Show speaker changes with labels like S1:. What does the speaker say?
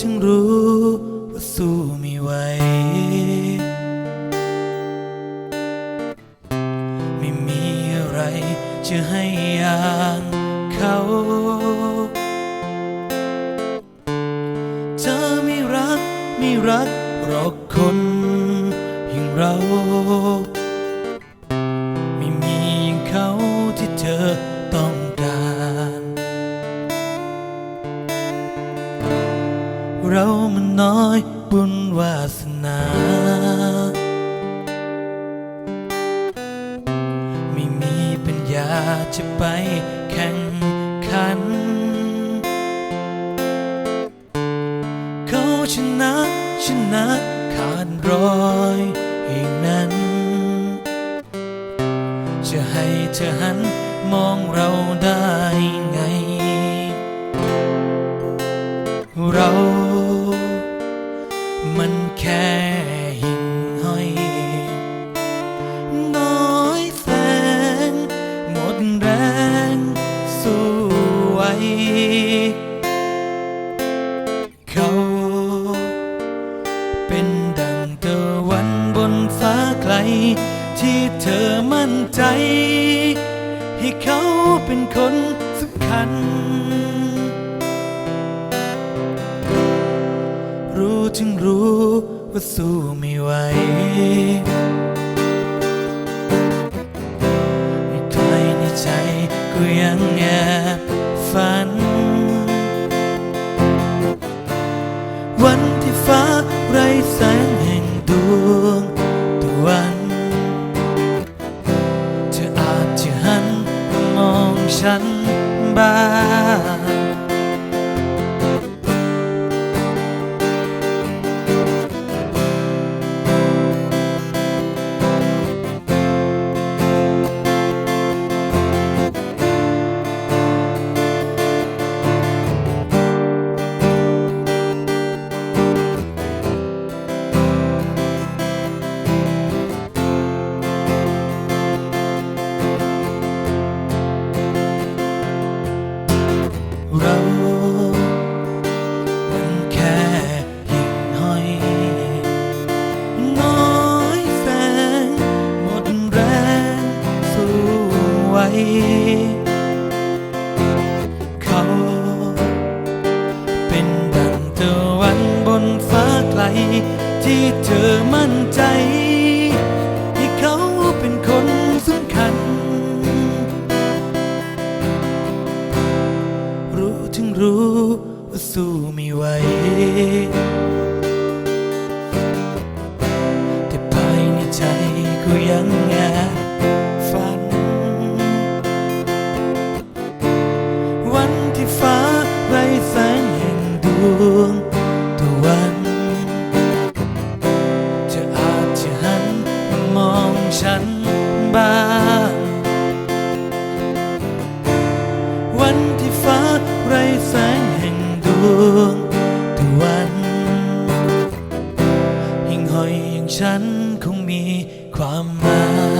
S1: ถึงรู้ว่าสู้ไม่ไหว ไม่มีอะไรจะให้อย่างเขาเธอไม่รักไม่รักหรอกคนอย่างเรา เรามันน้อยบุญวาสนา ไม่มีปัญญาจะไปแข่งขัน เขาชนะชนะขาดรอยอย่างนั้น จะให้เธอหันมองเราได้ไง เรา ที่เธอมั่นใจ ให้เขาเป็นคนสำคัญ รู้ถึงรู้ว่าสู้ไม่ไหวให้ใครในใจก็ยังแอบฝัน วัน ฉัน เขาเป็นดังตะวันบนฟ้าไกล ที่เธอมั่นใจให้เขาเป็นคนสำคัญ รู้ถึงรู้ว่าสู้ไม่ไหวแต่ภายในใจก็ยัง ฉันบ้าง วันที่ฟ้าไรแสงแห่งดวงตะวันหิ่งห้อยอย่างฉันคงมีความหมาย